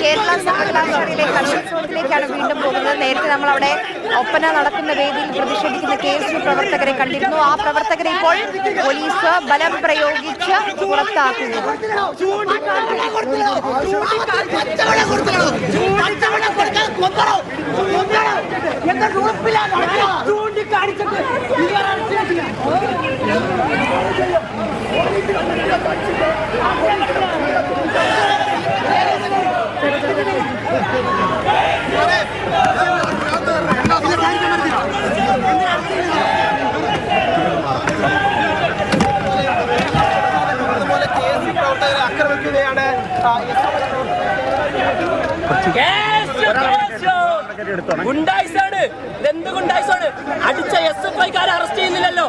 കേരള സർവകലാശാലയിലെ കലോത്സവത്തിലേക്കാണ് വീണ്ടും പോകുന്നത്. നേരത്തെ നമ്മൾ അവിടെ ഒപ്പന നടക്കുന്ന വേദിയിൽ പ്രതിഷേധിക്കുന്ന കെ എസ് യു പ്രവർത്തകരെ കണ്ടിരുന്നു. ആ പ്രവർത്തകരെ ഇപ്പോൾ പോലീസ് ബലം പ്രയോഗിച്ച് പുറത്താക്കുന്നു. ചൂണ്ടിക്കാണിച്ചിട്ട് അതുപോലെ കെ എസ് സി പ്രവർത്തകരെ ആക്രമിക്കുകയാണ് ആ, എസ് ഗുണ്ടായിസാണ് ഇതെന്ത് ഗുണ്ടായിസാണ് അടിച്ച എസ് എഫ് ഐക്കാരെ അറസ്റ്റ് ചെയ്യുന്നില്ലല്ലോ.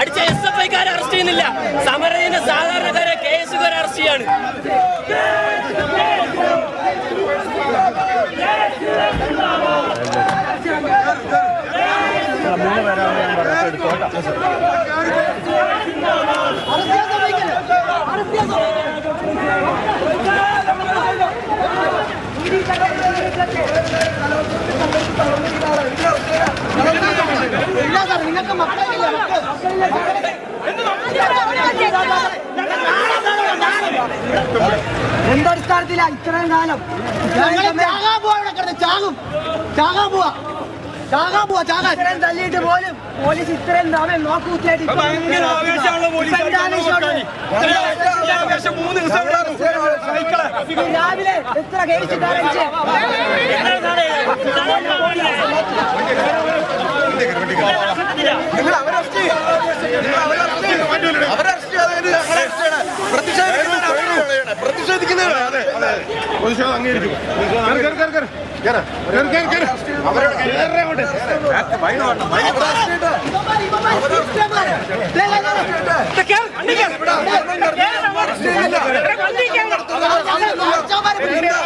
അടിച്ച എസ് എഫ് ഐക്കാരെ അറസ്റ്റ് ചെയ്യുന്നില്ല. സമരം സാധാരണക്കാരെ കെ എസ് അറസ്റ്റ് ചെയ്യാണ്. നിങ്ങൾക്ക് മക്കളില്ല എന്തടിസ്ഥാനത്തിലാ ഇത്രയും കാലം ചാകാ പോവാ ഇവിടെ കിടന്ന്. ചാകും. ചാകാൻ പോവാ. ചാകാൻ പോവാ ചാകാൻ. ഇത്രയും തല്ലിയിട്ട് പോലും പോലീസ് ഇത്രയും തവണ നോക്കൂത്തിയായിട്ട് രാവിലെ എത്ര നിങ്ങൾ അവരെ അറസ്റ്റ് ചെയ്യ്. നിങ്ങൾ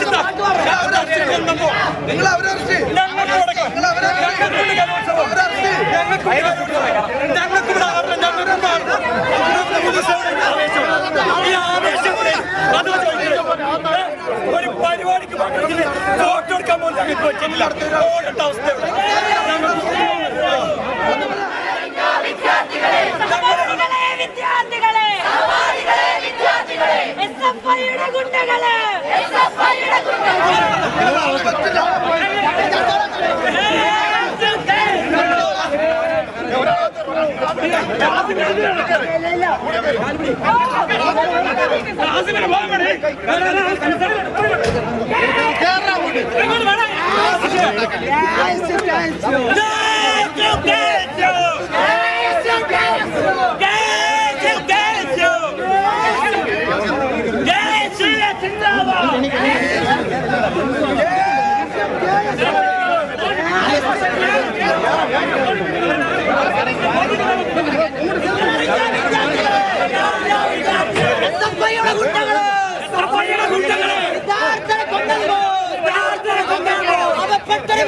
നിങ്ങൾ അവരെ അറസ്റ്റ് ചെയ്യ്. നിങ്ങൾ അവരെ അറസ്റ്റ് ചെയ്യ്. അവരെ അറസ്റ്റ് ചെയ്യ്. ഒരു പരിപാടിക്ക് ഫോട്ടോ എടുക്കാൻ പോലും ഞങ്ങൾക്ക് പറ്റില്ല ഓടേണ്ട അവസ്ഥ ഗുണ്ടകളെ Yeah.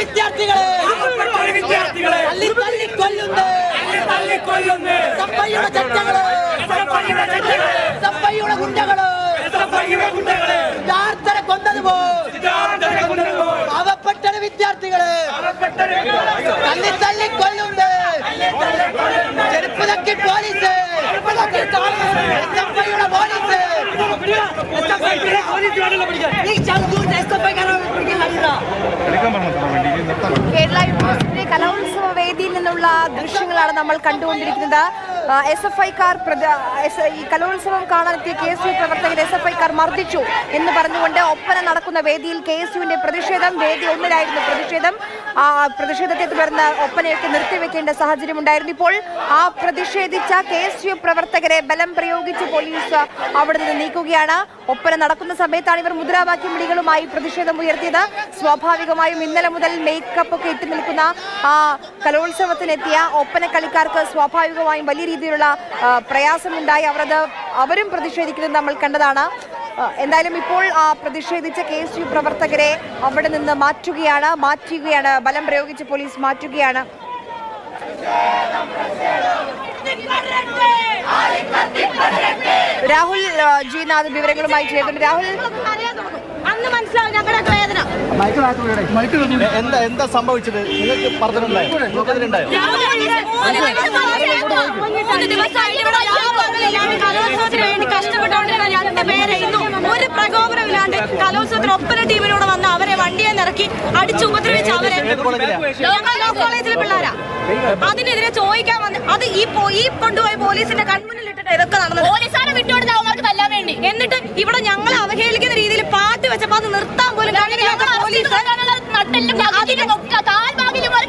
வித்தியார்த்திகளே. வித்தியார்த்திகளே. அள்ளி தள்ளி கொல்லுங்கள். அள்ளி தள்ளி கொல்லுங்கள். சப்பையோட சட்டங்களே சப்பையோட சட்டங்களே சப்பையோட குண்டங்களே சப்பையோட குண்டங்களே யார்த்தர கொண்டது நீ சந்தூர் எஸ்தப்பை கரவ பிடிக்க കേരള യൂണിവേഴ്സിറ്റി കലോത്സവ വേദിയിൽ നിന്നുള്ള ദൃശ്യങ്ങളാണ് നമ്മൾ കണ്ടുകൊണ്ടിരിക്കുന്നത്. എസ് എഫ് ഐക്കാർ ഈ കലോത്സവം കാണാനെത്തിയ കെ എസ് യു പ്രവർത്തകർ എസ് എഫ് ഐക്കാർ മർദ്ദിച്ചു എന്ന് പറഞ്ഞുകൊണ്ട് ഒപ്പന നടക്കുന്ന വേദിയിൽ കെ എസ് യുവിന്റെ പ്രതിഷേധം വേദി ഒന്നിലായിരുന്നു പ്രതിഷേധം. ആ പ്രതിഷേധത്തെ തുടർന്ന് ഒപ്പനയൊക്കെ നിർത്തിവെക്കേണ്ട സാഹചര്യം ഉണ്ടായിരുന്നു ഇപ്പോൾ ആ പ്രതിഷേധിച്ച കെ എസ് യു പ്രവർത്തകരെ ബലം പ്രയോഗിച്ച് പോലീസ് അവിടെ നിന്ന് നീക്കുകയാണ്. ഒപ്പന നടക്കുന്ന സമയത്താണ് ഇവർ മുദ്രാവാക്യം വിളികളുമായി പ്രതിഷേധം ഉയർത്തിയത്. സ്വാഭാവികമായും ഇന്നലെ മുതൽ മേക്കപ്പ് ഒക്കെ ഇട്ട് നിൽക്കുന്ന കലോത്സവത്തിനെത്തിയ ഒപ്പന കളിക്കാർക്ക് സ്വാഭാവികമായും വലിയ രീതിയിലുള്ള പ്രയാസമുണ്ടായി. അവരത് അവരും പ്രതിഷേധിക്കുന്നത് നമ്മൾ കണ്ടതാണ്. എന്തായാലും ഇപ്പോൾ പ്രതിഷേധിച്ച കെ എസ് യു പ്രവർത്തകരെ അവിടെ നിന്ന് മാറ്റുകയാണ് മാറ്റുകയാണ്. ബലം പ്രയോഗിച്ച് പോലീസ് മാറ്റുകയാണ്. രാഹുൽ ജിനാഥ് വിവരങ്ങളുമായി ചേർന്നുണ്ട് രാഹുൽ. അന്ന് മനസ്സിലാവും ഞങ്ങളുടെ വേദന. എന്താ എന്താ സംഭവിച്ചത്? നിങ്ങൾക്ക് പറഞ്ഞിട്ടുണ്ടായോ? ഒരു പ്രകോപനമില്ലാണ്ട് കലോത്സവത്തിന് ഒപ്പന ടീമിനോട് വന്ന് അവരെ വണ്ടിയെ നിറക്കി അടിച്ചു ഉപദ്രവിച്ച് അവരെ കോളേജിലാ? പിള്ളേരാ. അതിനെതിരെ ചോദിക്കാൻ വന്ന് അത് ഈ ഈ കൊണ്ടുപോയ പോലീസിന്റെ കൺമുന്നിൽ ഇട്ടിട്ട് ഇതൊക്കെ നടന്നത്. പോലീസുകാരെ വിട്ടുകൊടുത്ത് അവർക്ക് തല്ലാൻ വേണ്ടി. എന്നിട്ട് ഇവിടെ ഞങ്ങളെ അവഹേളിക്കുന്ന രീതിയിൽ പാട്ട് വെച്ചപ്പോ അത് നിർത്താൻ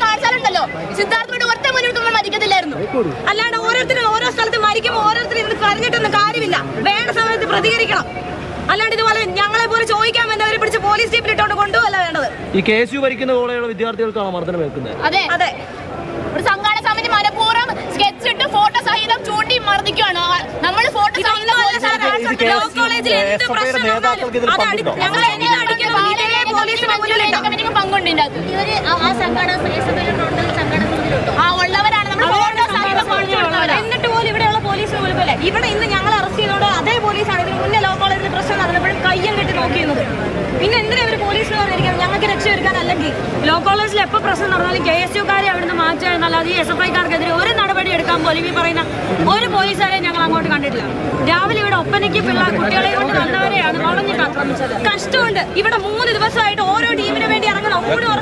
കാണിച്ചാലുണ്ടല്ലോ സിദ്ധാർത്ഥോട് ഒറ്റ മുന്നോട്ട് മരിക്കത്തില്ലായിരുന്നു. അല്ലാണ്ട് ഓരോരുത്തരും ഓരോ സ്ഥലത്ത് മരിക്കുമ്പോൾ ഓരോരുത്തരും ഇരുന്ന് പറഞ്ഞിട്ടൊന്നും കാര്യമില്ല. വേണ്ട സമയത്ത് പ്രതികരിക്കണം. അല്ലാണ്ട് ഇതുപോലെ ഞങ്ങളെ പോലെ ചോദിക്കാൻ വന്നവരെ പിടിച്ച് പോലീസ് ജീപ്പിൽ ഇട്ടോണ്ട് കൊണ്ടുപോകല്ല വേണ്ടത്. ഈ കെ എസ് യു ഭരിക്കുന്ന പോലെയുള്ള വിദ്യാർത്ഥികൾക്കാണ് മർദ്ദനം വെക്കുന്നത് അതെ. അതെ. ഒരു സംഘാടന സമിതി മനഃപൂർവം സ്കെച്ച് ഇട്ട് ഫോട്ടോ സഹിതം ചൂണ്ടി മർദ്ദിക്കുകയാണ് നമ്മൾ ഫോട്ടോ സഹിതം കോളേജിൽ എന്ത് പ്രശ്നം ഞങ്ങൾ എന്നിട്ട് പോലും ഇവിടെയുള്ള പോലീസിന് പോലെ ഇവിടെ ഇന്ന് ഞങ്ങൾ അറസ്റ്റ് ചെയ്തോണ്ട് അതേ പോലീസാണ് ഇതിന് മുന്നേ ലോ കോളേജിൽ പ്രശ്നം നടന്നപ്പോഴും കയ്യം കെട്ടി നോക്കിയിരുന്നത്. പിന്നെ എന്തിനാ ഇവർ പോലീസിന് പറഞ്ഞിരിക്കുന്നത്? ഞങ്ങൾക്ക് രക്ഷയെടുക്കാൻ അല്ലെങ്കിൽ ലോ കോളേജിൽ എപ്പോൾ പ്രശ്നം നടന്നാലും കെ എസ് യുക്കാരെ അവിടുന്ന് മാറ്റുക എന്നല്ലാതെ ഈ എസ് എഫ് ഐക്കാർക്കെതിരെ ഒരു നടപടി എടുക്കാൻ പോലും ഈ പറയുന്ന ഒരു പോലീസുകാരെ ഞങ്ങൾ അങ്ങോട്ട് കണ്ടിട്ടില്ല. രാവിലെ ഇവിടെ ഒപ്പനയ്ക്ക് പിള്ള കുട്ടികളെ കൊണ്ട് വന്നവരെയാണ് വളഞ്ഞിട്ട് ആക്രമിച്ചത്. കഷ്ടമുണ്ട്. ഇവിടെ മൂന്ന് ദിവസമായിട്ട് ഓരോ ടീമിന് വേണ്ടി ഇറങ്ങണം ഊണ്